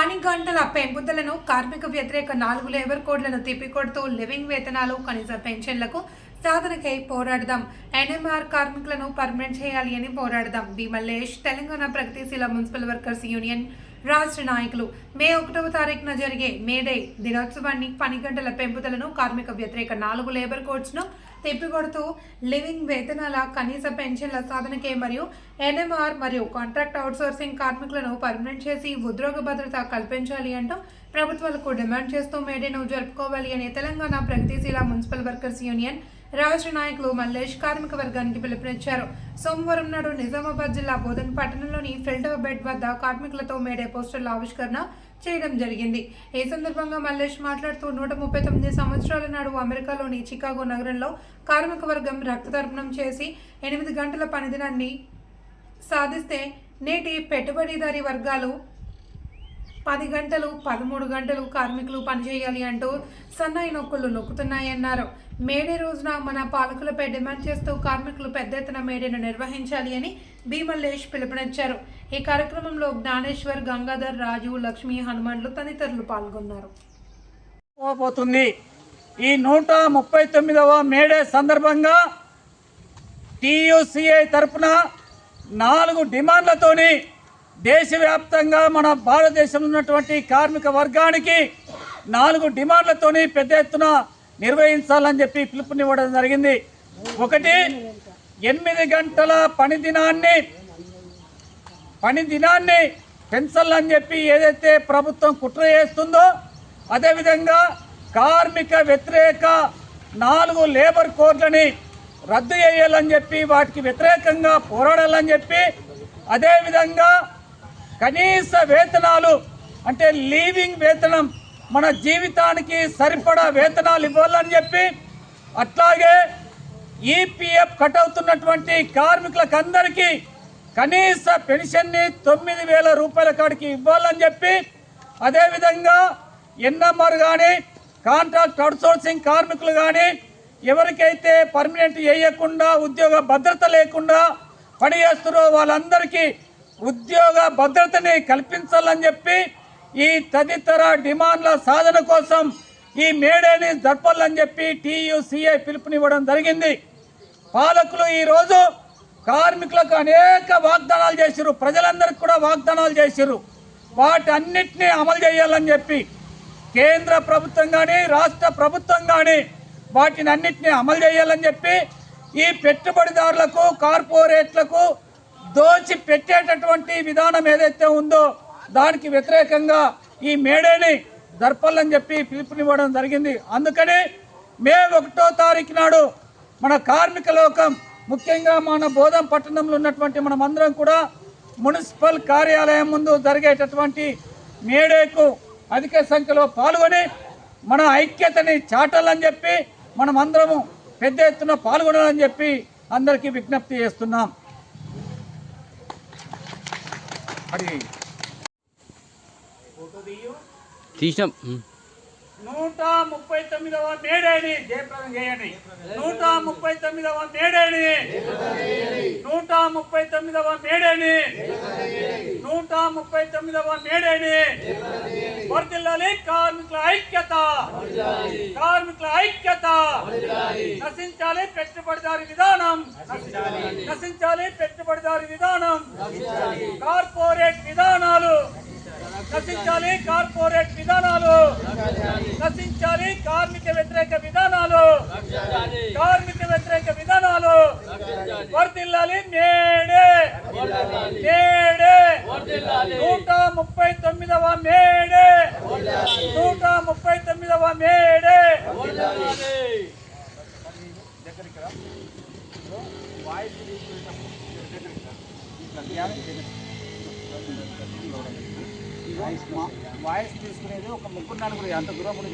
పని గంటల పెంపుదలను కార్మిక వ్యతిరేక నాలుగు లేబర్ కోడ్లను తిప్పికొడుతూ లివింగ్ వేతనాలు కనీస పెన్షన్లకు సాధనకై పోరాడదాం. ఎన్ఎంఆర్ కార్మికులను పర్మనెంట్ చేయాలి అని పోరాడదాం. భీమల్లేష్ తెలంగాణ ప్రగతిశీల మున్సిపల్ వర్కర్స్ యూనియన్ రాష్ట్ర నాయకులు. మే ఒకటవ తారీఖున జరిగే మేడే దినోత్సవాన్ని పని గంటల పెంపుదలను కార్మిక వ్యతిరేక నాలుగు లేబర్ కోడ్స్ను తిప్పికొడుతూ లివింగ్ వేతనాల కనీస పెన్షన్ల సాధనకే మరియు ఎన్ఎంఆర్ మరియు కాంట్రాక్ట్ అవుట్సోర్సింగ్ కార్మికులను పర్మనెంట్ చేసి ఉద్యోగ భద్రత కల్పించాలి అంటూ ప్రభుత్వాలకు డిమాండ్ చేస్తూ మేడేను జరుపుకోవాలి అని తెలంగాణ ప్రగతిశీల మున్సిపల్ వర్కర్స్ యూనియన్ రాష్ట్ర నాయకులు మల్లేష్ కార్మిక వర్గానికి పిలుపునిచ్చారు. సోమవారం నాడు నిజామాబాద్ జిల్లా బోధన్ పట్టణంలోని ఫిల్టర్ బెడ్ వద్ద కార్మికులతో మేడే పోస్టర్ల ఆవిష్కరణ చేయడం జరిగింది. ఈ సందర్భంగా మల్లేష్ మాట్లాడుతూ నూట ముప్పై తొమ్మిది సంవత్సరాల నాడు అమెరికాలోని చికాగో నగరంలో కార్మిక వర్గం రక్తతర్పణం చేసి ఎనిమిది గంటల పనిదినాన్ని సాధిస్తే నేటి పెట్టుబడిదారీ వర్గాలు పది గంటలు పదమూడు గంటలు కార్మికులు పనిచేయాలి అంటూ సన్నాయి నొక్కులు నొక్కుతున్నాయన్నారు. మేడే రోజున మన పాలకులపై డిమాండ్ చేస్తూ కార్మికులు పెద్ద ఎత్తున మేడేను నిర్వహించాలి అని భీమల్లేష్ పిలుపునిచ్చారు. ఈ కార్యక్రమంలో జ్ఞానేశ్వర్ గంగాధర్ రాజు లక్ష్మీ హనుమాన్లు తదితరులు పాల్గొన్నారు. పోతుంది ఈ నూట ముప్పై తొమ్మిదవ మేడే సందర్భంగా టీయూసీఐ తరపున నాలుగు డిమాండ్లతోని దేశవ్యాప్తంగా మన భారతదేశంలో ఉన్నటువంటి కార్మిక వర్గానికి నాలుగు డిమాండ్లతోని పెద్ద ఎత్తున నిర్వహించాలని చెప్పి పిలుపునివ్వడం జరిగింది. ఒకటి ఎనిమిది గంటల పని దినాన్ని పని దినాన్ని పెంచాలని చెప్పి ఏదైతే ప్రభుత్వం కుట్ర చేస్తుందో అదేవిధంగా కార్మిక వ్యతిరేక నాలుగు లేబర్ కోడ్లని రద్దు చేయాలని చెప్పి వాటికి వ్యతిరేకంగా పోరాడాలని చెప్పి అదేవిధంగా కనీస వేతనాలు అంటే లీవింగ్ వేతనం మన జీవితానికి సరిపడా వేతనాలు ఇవ్వాలని చెప్పి అట్లాగే ఈపీఎఫ్ కట్ అవుతున్నటువంటి కార్మికులకందరికీ కనీస పెన్షన్ని తొమ్మిది వేల రూపాయల కాడికి ఇవ్వాలని చెప్పి అదేవిధంగా ఎన్ఎంఆర్ కానీ కాంట్రాక్ట్ అవుట్సోర్సింగ్ కార్మికులు కానీ ఎవరికైతే పర్మనెంట్ వేయకుండా ఉద్యోగ భద్రత లేకుండా పని చేస్తున్నారో వాళ్ళందరికీ ఉద్యోగ భద్రతని కల్పించాలని చెప్పి ఈ తదితర డిమాండ్ల సాధన కోసం ఈ మేడేని జరపాలని చెప్పి టీయూసీఐ పిలుపునివ్వడం జరిగింది. పాలకులు ఈరోజు కార్మికులకు అనేక వాగ్దానాలు చేశారు ప్రజలందరికీ కూడా వాగ్దానాలు చేశారు వాటన్నిటినీ అమలు చేయాలని చెప్పి కేంద్ర ప్రభుత్వం కానీ రాష్ట్ర ప్రభుత్వం కానీ వాటిని అన్నింటినీ అమలు చేయాలని చెప్పి ఈ పెట్టుబడిదారులకు కార్పొరేట్లకు దోచి పెట్టేటటువంటి విధానం ఏదైతే ఉందో దానికి వ్యతిరేకంగా ఈ మేడేని దర్పల్ని చెప్పి పిలుపునివ్వడం జరిగింది. అందుకని మే ఒకటో తారీఖు నాడు మన కార్మిక లోకం ముఖ్యంగా మన బోధం పట్టణంలో ఉన్నటువంటి మనమందరం కూడా మున్సిపల్ కార్యాలయం ముందు జరిగేటటువంటి మేడేకు అధిక సంఖ్యలో పాల్గొని మన ఐక్యతని చాటాలని చెప్పి మనం అందరము పెద్ద ఎత్తున పాల్గొనాలని చెప్పి అందరికీ విజ్ఞప్తి చేస్తున్నాం. తీసినాం. నూట ముప్పై తొమ్మిదవ మేడేని జయప్రదం చేయండి నూట ముప్పై తొమ్మిదవ మేడేని నూట ముప్పై తొమ్మిదవ మేడేని నూట ముప్పై తొమ్మిదవ మేడేని వర్దిల్లాలి కార్మికుల ఐక్యత కార్మికుల ఐక్యత నశించాలి పెట్టుబడిదారి విధానం. నశించాలి పెట్టుబడిదారి విధానం. కార్పొరేట్ విధానాలు. నశించాలి కార్పొరేట్ విధానాలు. నశించాలి కార్మిక వ్యతిరేక విధానాలు. కార్మిక వ్యతిరేక విధానాలు. వర్దిల్లాలి మేడే. మేడే. నూట ముప్పై తొమ్మిదవ మేడే. నూట ముప్పై తొమ్మిదవ మేడే. వాయిస్ తీసుకునేది ఒక ముగ్గురు నలుగురు అంత దూరం కూడా